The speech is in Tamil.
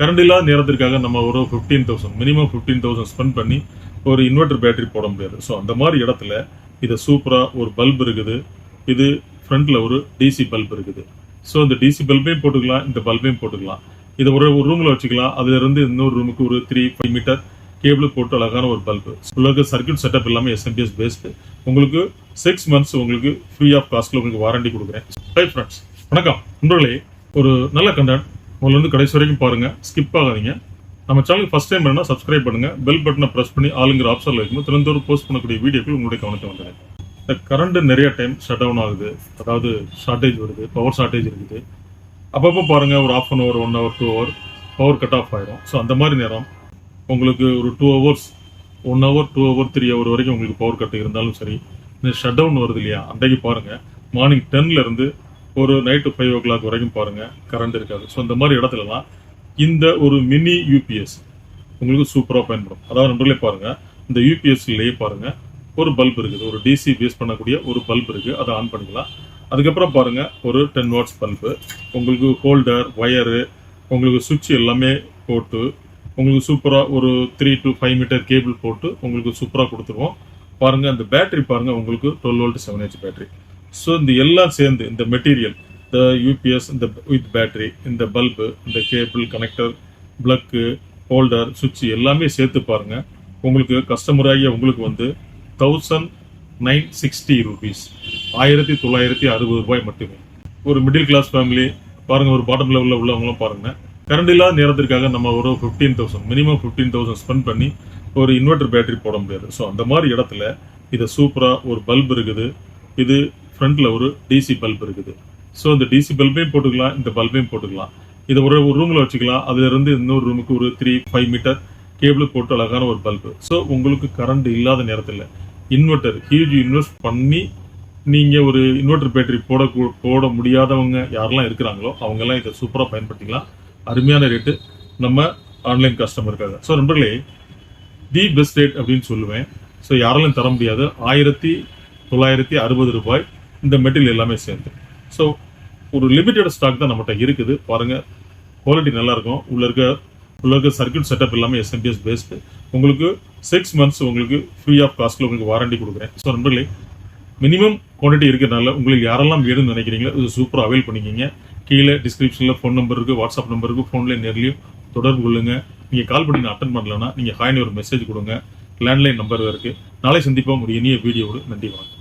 கரண்ட் இல்லாத நேரத்திற்காக நம்ம ஒரு fifteen thousand minimum fifteen thousand spend பண்ணி ஒரு இன்வெர்டர் பேட்டரி போட முடியாது. ஸோ அந்த மாதிரி இடத்துல இது சூப்பராக ஒரு பல்ப் இருக்குது. இது ஃப்ரண்ட்டில் ஒரு டிசி பல்ப் இருக்குது. ஸோ இந்த டிசி பல்பையும் போட்டுக்கலாம் இந்த பல்பையும் போட்டுக்கலாம். இதை ஒரு ஒரு ரூமில் வச்சுக்கலாம். அதுல இருந்து இன்னொரு ரூமுக்கு ஒரு த்ரீ ஃபைவ் மீட்டர் கேபிள் போட்டு அழகான ஒரு பல்பு உங்களுக்கு சர்க்கியூட் செட்டப் எல்லாமே எஸ்எம்பிஎஸ் பேஸ்டு உங்களுக்கு சிக்ஸ் மந்த்ஸ் உங்களுக்கு ஃப்ரீ ஆஃப் காஸ்ட்டில் உங்களுக்கு வாரண்டி கொடுக்குறேன். ஹை ஃப்ரெண்ட்ஸ் வணக்கம். நண்பர்களே ஒரு நல்ல கண்டென்ட் உங்களை வந்து கடைசி வரைக்கும் பாருங்கள் ஸ்கிப் ஆகாதீங்க. நம்ம சேனலுக்கு ஃபஸ்ட் டைம் வேணா சப்ஸ்கிரைப் பண்ணுங்கள் பெல் பட்டனை ப்ரெஸ் பண்ணி ஆளுங்கிற ஆப்ஷனில் இருக்கும்போது தினந்தோறும் போஸ்ட் பண்ணக்கூடிய வீடியோக்கள் உங்களுடைய கவனத்தை வந்துடுறேன் இந்த கரண்ட் நிறைய டைம் ஷட் டவுன் ஆகுது. அதாவது ஷார்ட்டேஜ் வருது. பவர் ஷார்ட்டேஜ் இருக்குது. அப்பப்போ பாருங்கள் ஒரு half an hour one hour two hour power cut off ஆகிடும் ஸோ அந்த மாதிரி நேரம் உங்களுக்கு ஒரு two hours one hour two hour three hour வரைக்கும் உங்களுக்கு பவர் கட் இருந்தாலும் சரி இந்த ஷட் டவுன் வருது இல்லையா? அன்றைக்கு பாருங்கள் மார்னிங் டென்ல இருந்து ஒரு நைட்டு ஃபைவ் ஓ கிளாக் வரைக்கும் பாருங்கள் கரண்ட் இருக்காது. ஸோ இந்த மாதிரி இடத்துலலாம் இந்த ஒரு மினி யூபிஎஸ் உங்களுக்கு சூப்பராக பயன்படும். அதாவது நண்பர்களே பாருங்கள் இந்த யூபிஎஸ்லேயே பாருங்கள் ஒரு பல்ப் இருக்குது. ஒரு டிசி பேஸ் பண்ணக்கூடிய ஒரு பல்ப் இருக்குது அதை ஆன் பண்ணிக்கலாம். அதுக்கப்புறம் பாருங்கள் ஒரு டென் வாட்ஸ் பல்பு உங்களுக்கு ஹோல்டர் ஒயரு உங்களுக்கு சுவிட்ச் எல்லாமே போட்டு உங்களுக்கு சூப்பராக ஒரு three to five metre cable போட்டு உங்களுக்கு சூப்பராக கொடுத்துருவோம். பாருங்கள் அந்த பேட்டரி பாருங்கள் உங்களுக்கு twelve volt seven H battery so இந்த எல்லாம் சேர்ந்து இந்த மெட்டீரியல் இந்த யூபிஎஸ் இந்த வித் பேட்டரி இந்த பல்பு இந்த கேபிள் கனெக்டர் பிளக்கு ஹோல்டர் சுவிட்ச் எல்லாமே சேர்த்து பாருங்கள் உங்களுக்கு கஸ்டமராகிய உங்களுக்கு வந்து தௌசண்ட் நைன் சிக்ஸ்டி ருபீஸ் ஆயிரத்தி தொள்ளாயிரத்தி அறுபது ரூபாய் மட்டுமே. ஒரு மிடில் கிளாஸ் ஃபேமிலி பாருங்கள் ஒரு பாட்டம் லெவலில் உள்ளவங்களும் பாருங்கள் கரண்ட் இல்லாத நேரத்திற்காக நம்ம ஒரு fifteen thousand minimum fifteen thousand spend பண்ணி ஒரு இன்வெர்டர் பேட்டரி போட முடியாது. ஸோ அந்த மாதிரி இடத்துல இது சூப்பராக ஒரு பல்ப் இருக்குது. இது ஃப்ரண்ட்டில் ஒரு டிசி பல்ப் இருக்குது. ஸோ இந்த டிசி பல்பையும் போட்டுக்கலாம் இந்த பல்பையும் போட்டுக்கலாம். இதை ஒரு ஒரு ரூமில் வச்சுக்கலாம். அதுலேருந்து இன்னொரு ரூமுக்கு ஒரு த்ரீ ஃபைவ் மீட்டர் கேபிள் போட்டு அழகான ஒரு பல்பு ஸோ உங்களுக்கு கரண்ட் இல்லாத நேரத்தில் இன்வெர்ட்டர் ஹியூஜ் இன்வெஸ்ட் பண்ணி நீங்கள் ஒரு இன்வெர்டர் பேட்டரி போட போட முடியாதவங்க யாரெல்லாம் இருக்கிறாங்களோ அவங்கெல்லாம் இதை சூப்பராக பயன்படுத்திக்கலாம். அருமையான ரேட்டு நம்ம ஆன்லைன் கஸ்டமருக்காக ஸோ நண்பர்களே தி பெஸ்ட் ரேட் அப்படின்னு சொல்லுவேன். ஸோ யாராலும் தர முடியாது. ஆயிரத்தி தொள்ளாயிரத்தி அறுபது ரூபாய் இந்த மெட்டீரியல் எல்லாமே சேர்ந்து. ஸோ ஒரு லிமிட்டட் ஸ்டாக் தான் நம்மகிட்ட இருக்குது. பாருங்கள் குவாலிட்டி நல்லாயிருக்கும். உள்ளே உள்ள இருக்க உள்ள இருக்க சர்க்கியூட் செட்டப் எல்லாமே எஸ்எம்பிஎஸ் பேஸ்டு உங்களுக்கு சிக்ஸ் மந்த்ஸ் உங்களுக்கு ஃப்ரீ ஆஃப் காஸ்ட்டில் உங்களுக்கு வாரண்டி கொடுக்குறேன். ஸோ நண்பர்களே மினிமம் குவான்டிட்டி இருக்கிறனால உங்களுக்கு யாரெல்லாம் வேணும்னு நினைக்கிறீங்களோ இது சூப்பராக அவைல் பண்ணிக்கிங்க. கீழே டிஸ்கிரிப்ஷனில் ஃபோன் நம்பர் இருக்குது வாட்ஸ்அப் நம்பர் இருக்குது ஃபோன்லேயே நேர்லையும் தொடர்பு கொள்ளுங்க. நீங்கள் கால் பண்ணி அட்டன் பண்ணலன்னா நீங்கள் ஹாய்னு ஒரு மெசேஜ் கொடுங்க. லேண்ட்லைன் நம்பர் இருக்குது நாளை சந்திப்போம். ஒரு இனிய வீடியோடு நன்றி வணக்கம்.